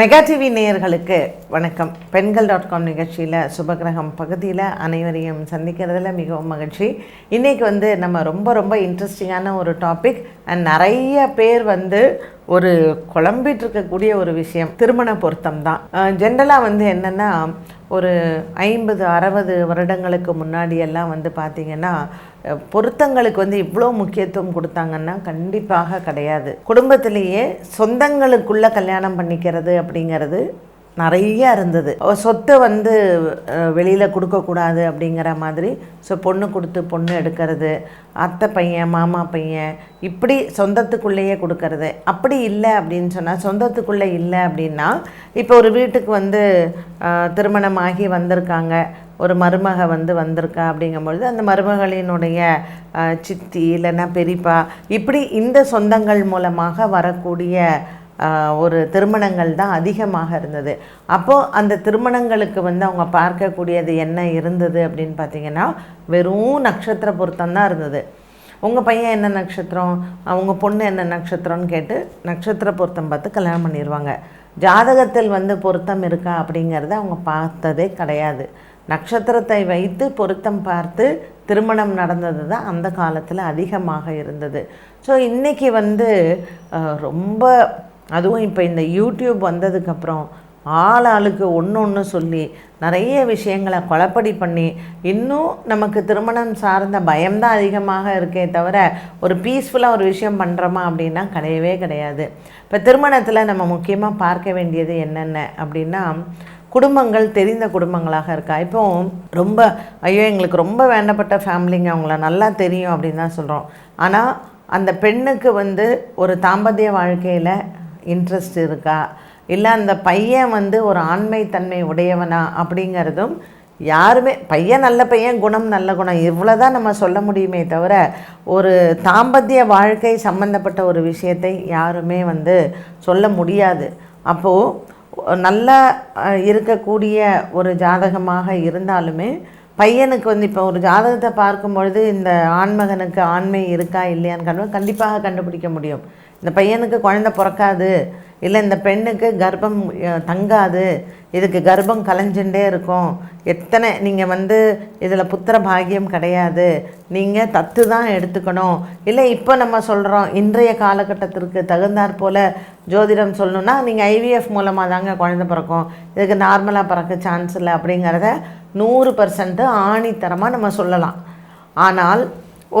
Mega TV நேயர்களுக்கு வணக்கம். பெண்கள் டாட் காம் நிகழ்ச்சியில் சுபகிரகம் பகுதியில் அனைவரையும் சந்திக்கிறதுல மிகவும் மகிழ்ச்சி. இன்றைக்கி வந்து நம்ம ரொம்ப ரொம்ப இன்ட்ரெஸ்டிங்கான ஒரு டாபிக் அண்ட் நிறைய பேர் வந்து ஒரு குழம்பிட்டு இருக்கக்கூடிய ஒரு விஷயம் திருமண பொருத்தம் தான் ஜென்ரலாக வந்து என்னென்னா ஒரு ஐம்பது அறுபது வருடங்களுக்கு முன்னாடியெல்லாம் வந்து பார்த்திங்கன்னா பொருத்தங்களுக்கு வந்து இவ்வளோ முக்கியத்துவம் கொடுத்தாங்கன்னா கண்டிப்பாக கிடையாது. குடும்பத்திலேயே சொந்தங்களுக்குள்ளே கல்யாணம் பண்ணிக்கிறது அப்படிங்கிறது நிறைய இருந்தது. சொத்தை வந்து வெளியில் கொடுக்கக்கூடாது அப்படிங்கிற மாதிரி ஸோ பொண்ணு கொடுத்து பொண்ணு எடுக்கிறது அத்தை பையன் மாமா பையன் இப்படி சொந்தத்துக்குள்ளேயே கொடுக்கறது. அப்படி இல்லை அப்படின்னு சொன்னால் சொந்தத்துக்குள்ளே இல்லை அப்படின்னா இப்போ ஒரு வீட்டுக்கு வந்து திருமணமாகி வந்திருக்காங்க ஒரு மருமக வந்து வந்திருக்கா அப்படிங்கும்பொழுது அந்த மருமகளினுடைய சித்தி இல்லைன்னா பெரியப்பா இப்படி இந்த சொந்தங்கள் மூலமாக வரக்கூடிய ஒரு திருமணங்கள் தான் அதிகமாக இருந்தது. அப்போது அந்த திருமணங்களுக்கு வந்து அவங்க பார்க்கக்கூடியது என்ன இருந்தது அப்படின்னு பார்த்தீங்கன்னா வெறும் நட்சத்திர பொருத்தம் தான் இருந்தது. உங்கள் பையன் என்ன நட்சத்திரம்? அவங்க பொண்ணு என்ன நட்சத்திரம்னு கேட்டு நட்சத்திர பொருத்தம் பார்த்து கல்யாணம் பண்ணிடுவாங்க ஜாதகத்தில் வந்து பொருத்தம் இருக்கா அப்படிங்கிறத அவங்க பார்த்ததே கிடையாது. நட்சத்திரத்தை வைத்து பொருத்தம் பார்த்து திருமணம் நடந்தது தான் அந்த காலத்தில் அதிகமாக இருந்தது. ஸோ இன்றைக்கி வந்து ரொம்ப அதுவும் இப்போ இந்த யூடியூப் வந்ததுக்கப்புறம் ஆள் ஆளுக்கு ஒன்று ஒன்று சொல்லி நிறைய விஷயங்களை கொலப்படி பண்ணி இன்னும் நமக்கு திருமணம் சார்ந்த பயம்தான் அதிகமாக இருக்கே தவிர ஒரு பீஸ்ஃபுல்லாக ஒரு விஷயம் பண்ணுறோமா அப்படின்னா கிடையவே கிடையாது. இப்போ திருமணத்தில் நம்ம முக்கியமாக பார்க்க வேண்டியது என்னென்ன அப்படின்னா குடும்பங்கள் தெரிந்த குடும்பங்களாக இருக்கா? இப்போ ரொம்ப ஐயோ எங்களுக்கு ரொம்ப வேண்டப்பட்ட ஃபேமிலிங்க அவங்கள நல்லா தெரியும் அப்படின்னு தான் சொல்கிறோம் ஆனால் அந்த பெண்ணுக்கு வந்து ஒரு தாம்பத்திய வாழ்க்கையில் இன்ட்ரெஸ்ட் இருக்கா? இல்லை அந்த பையன் வந்து ஒரு ஆண்மைத்தன்மை உடையவனா அப்படிங்கிறதும் யாருமே பையன் நல்ல பையன் குணம் நல்ல குணம் இவ்வளோ தான் நம்ம சொல்ல முடியுமே தவிர ஒரு தாம்பத்திய வாழ்க்கை சம்பந்தப்பட்ட ஒரு விஷயத்தை யாருமே வந்து சொல்ல முடியாது. அப்போது நல்லா இருக்கக்கூடிய ஒரு ஜாதகமாக இருந்தாலுமே பையனுக்கு வந்து இப்போ ஒரு ஜாதகத்தை பார்க்கும் பொழுது இந்த ஆண்மகனுக்கு ஆண்மை இருக்கா இல்லையான்னு கண்டு கண்டிப்பாக கண்டுபிடிக்க முடியும். இந்த பையனுக்கு குழந்தை பிறக்காது இல்லை இந்த பெண்ணுக்கு கர்ப்பம் தங்காது இதுக்கு கர்ப்பம் கலைஞ்சுட்டே இருக்கும். எத்தனை நீங்கள் வந்து இதில் புத்திர பாகியம் கிடையாது. நீங்கள் தத்து தான் எடுத்துக்கணும். இல்லை இப்போ நம்ம சொல்கிறோம் இன்றைய காலகட்டத்திற்கு தகுந்தாற் போல் ஜோதிடம் சொல்லணுன்னா நீங்கள் ஐவிஎஃப் மூலமாக தாங்க குழந்த பிறக்கும். இதுக்கு நார்மலாக பிறக்க சான்ஸ் இல்லை அப்படிங்கிறத நூறு பர்சன்ட்டு ஆணித்தரமாக நம்ம சொல்லலாம். ஆனால்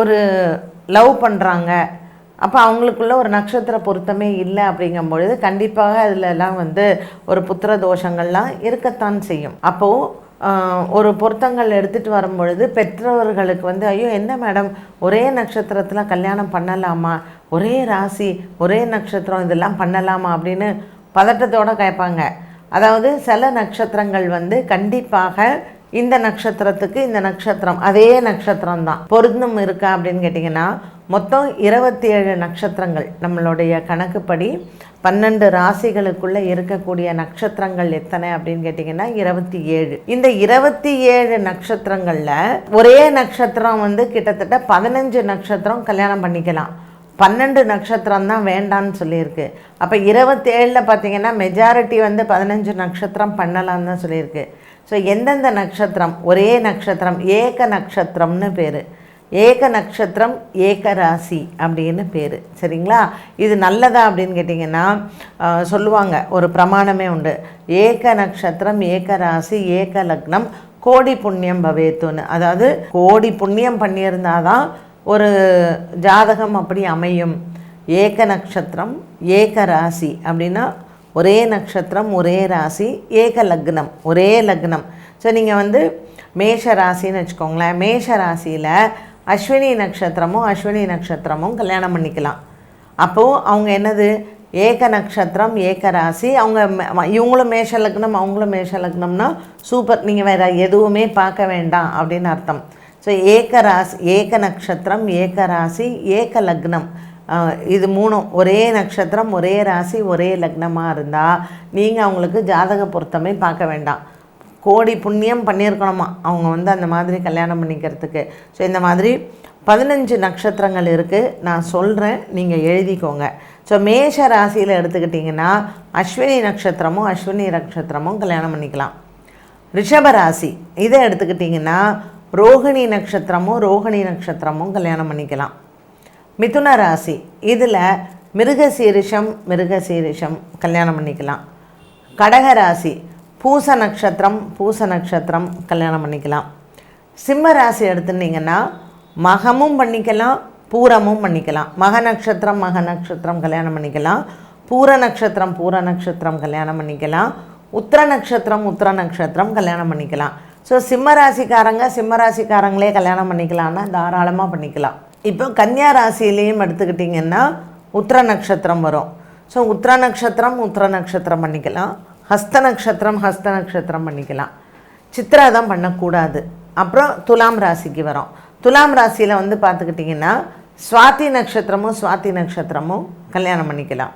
ஒரு லவ் பண்ணுறாங்க அப்போ அவங்களுக்குள்ள ஒரு நட்சத்திர பொருத்தமே இல்லை அப்படிங்கும் பொழுது கண்டிப்பாக அதிலெல்லாம் வந்து ஒரு புத்திர தோஷங்கள்லாம் இருக்கத்தான் செய்யும். அப்போது ஒரு பொருத்தங்கள் எடுத்துகிட்டு வரும்பொழுது பெற்றவர்களுக்கு வந்து ஐயோ என்ன மேடம்? ஒரே நட்சத்திரத்தில் கல்யாணம் பண்ணலாமா? ஒரே ராசி ஒரே நட்சத்திரம் இதெல்லாம் பண்ணலாமா? அப்படின்னு பதட்டத்தோடு கேட்பாங்க. அதாவது சில நட்சத்திரங்கள் வந்து கண்டிப்பாக இந்த நட்சத்திரத்துக்கு இந்த நட்சத்திரம் அதே நட்சத்திரம் தான் பொருந்தும் இருக்கா அப்படின்னு கேட்டிங்கன்னா மொத்தம் இருபத்தி ஏழு நட்சத்திரங்கள் நம்மளுடைய கணக்குப்படி. பன்னெண்டு ராசிகளுக்குள்ளே இருக்கக்கூடிய நட்சத்திரங்கள் எத்தனை அப்படின்னு கேட்டிங்கன்னா இருபத்தி ஏழு இந்த இருபத்தி ஏழு நட்சத்திரங்களில் ஒரே நட்சத்திரம் வந்து கிட்டத்தட்ட பதினஞ்சு நட்சத்திரம் கல்யாணம் பண்ணிக்கலாம். பன்னெண்டு நட்சத்திரம் தான் வேண்டான்னு சொல்லியிருக்கு. அப்போ இருபத்தேழில் பார்த்தீங்கன்னா மெஜாரிட்டி வந்து பதினஞ்சு நட்சத்திரம் பண்ணலான்னு தான் சொல்லியிருக்கு. ஸோ எந்தெந்த நட்சத்திரம்? ஒரே நட்சத்திரம் ஏக நட்சத்திரம்னு பேர். ஏக நட்சத்திரம் ஏக ராசி அப்படின்னு பேர். சரிங்களா? இது நல்லதா அப்படின்னு கேட்டிங்கன்னா சொல்லுவாங்க. ஒரு பிரமாணமே உண்டு. ஏக நட்சத்திரம் ஏக ராசி ஏக லக்னம் கோடி புண்ணியம் பவேத்துன்னு. அதாவது கோடி புண்ணியம் பண்ணியிருந்தாதான் ஒரு ஜாதகம் அப்படி அமையும். ஏக நட்சத்திரம் ஏக ராசி அப்படின்னா ஒரே நட்சத்திரம் ஒரே ராசி ஏக லக்னம் ஒரே லக்னம். ஸோ நீங்கள் வந்து மேஷ ராசின்னு வச்சுக்கோங்களேன். மேஷ ராசியில் அஸ்வினி நட்சத்திரமும் அஸ்வினி நட்சத்திரமும் கல்யாணம் பண்ணிக்கலாம். அப்போது அவங்க என்னது? ஏக நட்சத்திரம் ஏக ராசி. அவங்க ம- இவங்களும் மேஷ லக்னம் அவங்களும் மேஷ லக்னம்னா சூப்பர் நீங்கள் வேறு எதுவுமே பார்க்க வேண்டாம் அப்படின்னு அர்த்தம். ஸோ ஏக ராசி ஏக நட்சத்திரம் ஏக ராசி ஏக லக்னம். இது மூணும் ஒரே நட்சத்திரம் ஒரே ராசி ஒரே லக்னமாக இருந்தால் நீங்கள் அவங்களுக்கு ஜாதக பொருத்தமே பார்க்க வேண்டாம். கோடி புண்ணியம் பண்ணியிருக்கணுமா? அவங்க வந்து அந்த மாதிரி கல்யாணம் பண்ணிக்கிறதுக்கு. ஸோ இந்த மாதிரி பதினஞ்சு நட்சத்திரங்கள் இருக்குது நான் சொல்கிறேன் நீங்கள் எழுதிக்கோங்க. ஸோ மேஷ ராசியில் எடுத்துக்கிட்டிங்கன்னா அஸ்வினி நட்சத்திரமும் அஸ்வினி நட்சத்திரமும் கல்யாணம் பண்ணிக்கலாம். ரிஷப ராசி இதை எடுத்துக்கிட்டிங்கன்னா ரோகிணி நட்சத்திரமும் ரோகிணி நட்சத்திரமும் கல்யாணம் பண்ணிக்கலாம். மிதுன ராசி இதில் மிருகசீரிஷம் மிருகசீரிஷம் கல்யாணம் பண்ணிக்கலாம். கடக ராசி பூச நட்சத்திரம் பூச நட்சத்திரம் கல்யாணம் பண்ணிக்கலாம். சிம்ம ராசி எடுத்துட்டிங்கன்னா மகமும் பண்ணிக்கலாம் பூரமும் பண்ணிக்கலாம். மக நட்சத்திரம் மக நட்சத்திரம் கல்யாணம் பண்ணிக்கலாம். பூர நட்சத்திரம் பூர நட்சத்திரம் கல்யாணம் பண்ணிக்கலாம். உத்திர நட்சத்திரம் உத்திர நட்சத்திரம் கல்யாணம் பண்ணிக்கலாம். ஸோ சிம்ம ராசிக்காரங்க சிம்ம ராசிக்காரங்களே கல்யாணம் பண்ணிக்கலாம்னா தாராளமாக பண்ணிக்கலாம். இப்போ கன்னியா ராசியிலையும் எடுத்துக்கிட்டிங்கன்னா உத்திர நட்சத்திரம் வரும். ஸோ உத்திர நட்சத்திரம் உத்திர நட்சத்திரம் பண்ணிக்கலாம். ஹஸ்த நட்சத்திரம் ஹஸ்த நட்சத்திரம் பண்ணிக்கலாம். சித்திரா தான் பண்ணக்கூடாது. அப்புறம் துலாம் ராசிக்கு வரும். துலாம் ராசியில் வந்து பார்த்துக்கிட்டிங்கன்னா சுவாதி நட்சத்திரமும் சுவாதி நட்சத்திரமும் கல்யாணம் பண்ணிக்கலாம்.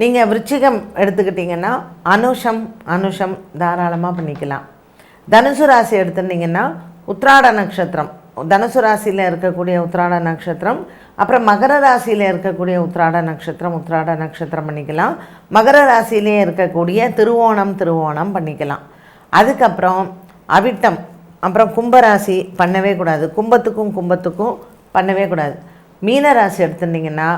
நீங்கள் விருச்சிகம் எடுத்துக்கிட்டிங்கன்னா அனுஷம் அனுஷம் தாராளமாக பண்ணிக்கலாம். தனுசு ராசி எடுத்துட்டிங்கன்னா உத்ராட நட்சத்திரம் தனுசு ராசியில் இருக்கக்கூடிய உத்ராட நட்சத்திரம் அப்புறம் மகர ராசியில் இருக்கக்கூடிய உத்ராட நட்சத்திரம் உத்ராட நட்சத்திரம் பண்ணிக்கலாம். மகர ராசியிலே இருக்கக்கூடிய திருவோணம் திருவோணம் பண்ணிக்கலாம். அதுக்கப்புறம் அவிட்டம் அப்புறம் கும்பராசி பண்ணவே கூடாது. கும்பத்துக்கும் கும்பத்துக்கும் பண்ணவே கூடாது. மீனராசி எடுத்துட்டிங்கன்னா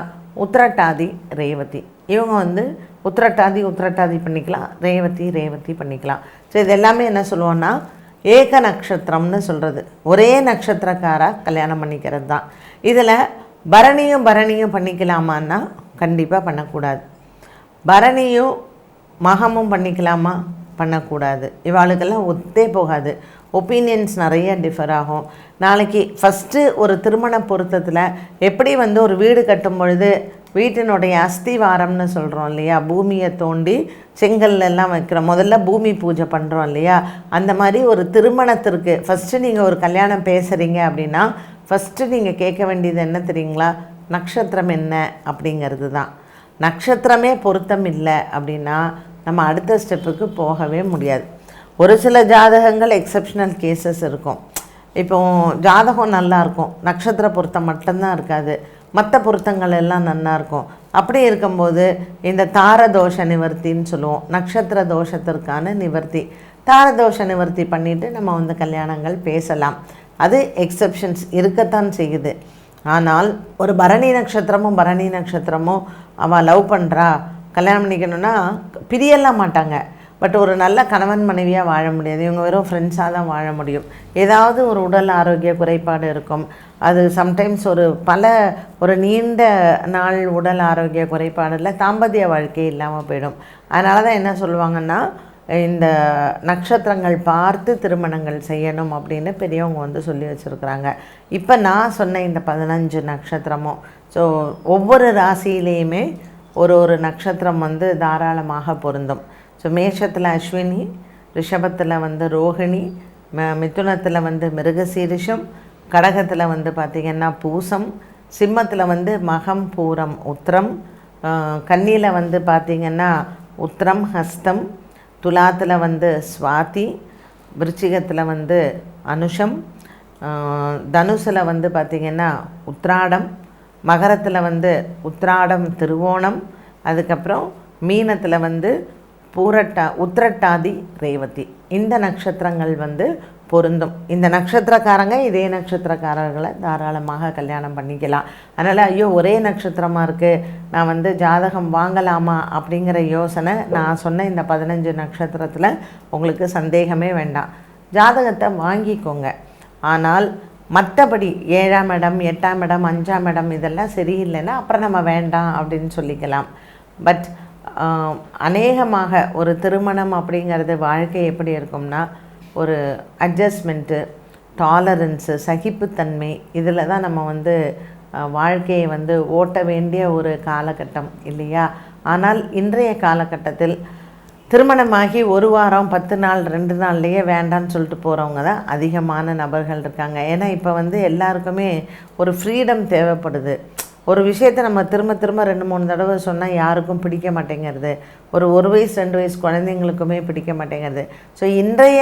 உத்திரட்டாதி ரேவதி. இவங்க வந்து உத்திரட்டாதி உத்திரட்டாதி பண்ணிக்கலாம். ரேவதி ரேவதி பண்ணிக்கலாம். ஸோ இது எல்லாமே என்ன சொல்லுவோன்னா ஏக நட்சத்திரம்னு சொல்கிறது ஒரே நட்சத்திரக்காராக கல்யாணம் பண்ணிக்கிறது தான். இதில் பரணியும் பரணியும் பண்ணிக்கலாமான்னா கண்டிப்பாக பண்ணக்கூடாது. பரணியும் மகமும் பண்ணிக்கலாமா? பண்ணக்கூடாது. இவாளுக்கெல்லாம் ஒத்தே போகாது. ஒப்பீனியன்ஸ் நிறைய டிஃபர் ஆகும். நாளைக்கு ஃபஸ்ட்டு ஒரு திருமண பொருத்தத்தில் எப்படி வந்து ஒரு வீடு கட்டும் பொழுது வீட்டினுடைய அஸ்திவாரம்னு சொல்கிறோம் இல்லையா? பூமியை தோண்டி செங்கல்லாம் வைக்கிறோம். முதல்ல பூமி பூஜை பண்ணுறோம் இல்லையா? அந்த மாதிரி ஒரு திருமணத்திற்கு ஃபஸ்ட்டு நீங்கள் ஒரு கல்யாணம் பேசுகிறீங்க அப்படின்னா ஃபஸ்ட்டு நீங்கள் கேட்க வேண்டியது என்ன தெரியுங்களா? நட்சத்திரம் என்ன அப்படிங்கிறது தான். நட்சத்திரமே பொருத்தம் இல்லை அப்படின்னா நம்ம அடுத்த ஸ்டெப்புக்கு போகவே முடியாது. ஒரு சில ஜாதகங்கள் எக்ஸப்ஷனல் கேசஸ் இருக்கும். இப்போ ஜாதகம் நல்லாயிருக்கும் நட்சத்திர பொருத்தம் மட்டும்தான் இருக்காது. மற்ற பொருத்தங்கள் எல்லாம் நல்லா இருக்கும். அப்படி இருக்கும்போது இந்த தார தோஷ நிவர்த்தின்னு சொல்லுவோம். நட்சத்திர தோஷத்திற்கான நிவர்த்தி. தார தோஷ நிவர்த்தி பண்ணிவிட்டு நம்ம வந்து கல்யாணங்கள் பேசலாம். அது எக்ஸப்ஷன்ஸ் இருக்கத்தான் செய்யுது. ஆனால் ஒரு பரணி நட்சத்திரமும் பரணி நட்சத்திரமும் அவள் லவ் பண்ணுறா கல்யாணம் பண்ணிக்கணும்னா பிரியெல்லாம் மாட்டாங்க. பட் ஒரு நல்ல கணவன் மனைவியாக வாழ முடியாது. இவங்க வெறும் ஃப்ரெண்ட்ஸாக தான் வாழ முடியும். ஏதாவது ஒரு உடல் ஆரோக்கிய குறைபாடு இருக்கும். அது சம்டைம்ஸ் ஒரு பல ஒரு நீண்ட நாள் உடல் ஆரோக்கிய குறைபாடில் தாம்பத்திய வாழ்க்கை இல்லாமல் போயிடும். அதனால தான் என்ன சொல்லுவாங்கன்னா இந்த நட்சத்திரங்கள் பார்த்து திருமணங்கள் செய்யணும் அப்படின்னு பெரியவங்க வந்து சொல்லி வச்சுருக்குறாங்க. இப்போ நான் சொன்ன இந்த பதினஞ்சு நட்சத்திரமும் ஸோ ஒவ்வொரு ராசியிலையுமே ஒரு ஒரு நட்சத்திரம் வந்து தாராளமாக பொருந்தும். ஸோ மேஷத்தில் அஸ்வினி ரிஷபத்தில் வந்து ரோகிணி ம மிதுனத்தில் வந்து மிருகசீரிஷம் கடகத்தில் வந்து பார்த்திங்கன்னா பூசம் சிம்மத்தில் வந்து மகம் பூரம் உத்திரம் கன்னியில் வந்து பார்த்திங்கன்னா உத்திரம் ஹஸ்தம் துலாத்தில் வந்து சுவாதி விருச்சிகத்தில் வந்து அனுஷம் தனுசில் வந்து பார்த்திங்கன்னா உத்ராடம் மகரத்தில் வந்து உத்ராடம் திருவோணம் அதுக்கப்புறம் மீனத்தில் வந்து பூரட்டா உத்திரட்டாதி ரேவதி. இந்த நட்சத்திரங்கள் வந்து பொருந்தும். இந்த நட்சத்திரக்காரங்க இதே நட்சத்திரக்காரர்களை தாராளமாக கல்யாணம் பண்ணிக்கலாம். அதனால் ஐயோ ஒரே நட்சத்திரமாக இருக்குது நான் வந்து ஜாதகம் வாங்கலாமா அப்படிங்கிற யோசனை நான் சொன்ன இந்த பதினஞ்சு நட்சத்திரத்தில் உங்களுக்கு சந்தேகமே வேண்டாம். ஜாதகத்தை வாங்கிக்கோங்க. ஆனால் மற்றபடி ஏழாம் இடம் எட்டாம் இடம் அஞ்சாம் இடம் இதெல்லாம் சரியில்லைன்னா அப்புறம் நம்ம வேண்டாம் அப்படின்னு சொல்லிக்கலாம். பட் அநேகமாக ஒரு திருமணம் அப்படிங்கிறது வாழ்க்கை எப்படி இருக்கும்னா ஒரு அட்ஜஸ்ட்மெண்ட்டு டாலரன்ஸு சகிப்புத்தன்மை இதில் தான் நம்ம வந்து வாழ்க்கையை வந்து ஓட்ட வேண்டிய ஒரு காலகட்டம் இல்லையா? ஆனால் இன்றைய காலகட்டத்தில் திருமணமாகி ஒரு வாரம் பத்து நாள் ரெண்டு நாள்லேயே வேண்டான்னு சொல்லிட்டு போகிறவங்க தான் அதிகமான நபர்கள் இருக்காங்க. ஏன்னா இப்போ வந்து எல்லாருக்குமே ஒரு ஃப்ரீடம் தேவைப்படுது. ஒரு விஷயத்தை நம்ம திரும்ப திரும்ப ரெண்டு மூணு தடவை சொன்னால் யாருக்கும் பிடிக்க மாட்டேங்கிறது. ஒரு ஒரு வயசு ரெண்டு வயசு குழந்தைங்களுக்குமே பிடிக்க மாட்டேங்குது. ஸோ இன்றைய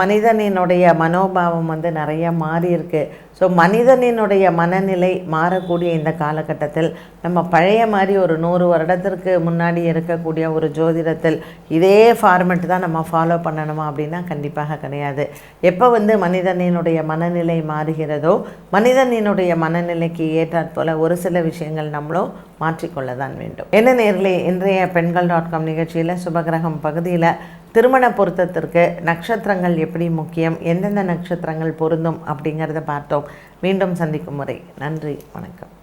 மனிதனினுடைய மனோபாவம் வந்து நிறைய மாறி இருக்கு. ஸோ மனிதனினுடைய மனநிலை மாறக்கூடிய இந்த காலகட்டத்தில் நம்ம பழைய மாதிரி ஒரு நூறு வருடத்திற்கு முன்னாடி இருக்கக்கூடிய ஒரு ஜோதிடத்தில் இதே ஃபார்மெட் தான் நம்ம ஃபாலோ பண்ணணுமா அப்படின்னா கண்டிப்பாக கிடையாது. எப்போ வந்து மனிதனினுடைய மனநிலை மாறுகிறதோ மனிதனினுடைய மனநிலைக்கு ஏற்றாற்போல் ஒரு சில விஷயங்கள் நம்மளும் மாற்றிக்கொள்ள தான் வேண்டும். என்ன நேரில் இன்றைய பெண்கள் டாட் காம் நிகழ்ச்சியில் சுபகிரகம் பகுதியில். திருமண பொருத்தத்திற்கு நட்சத்திரங்கள் எப்படி முக்கியம் எந்தெந்த நட்சத்திரங்கள் பொருந்தும் அப்படிங்கிறத பார்த்தோம். மீண்டும் சந்திக்கும் முறை. நன்றி வணக்கம்.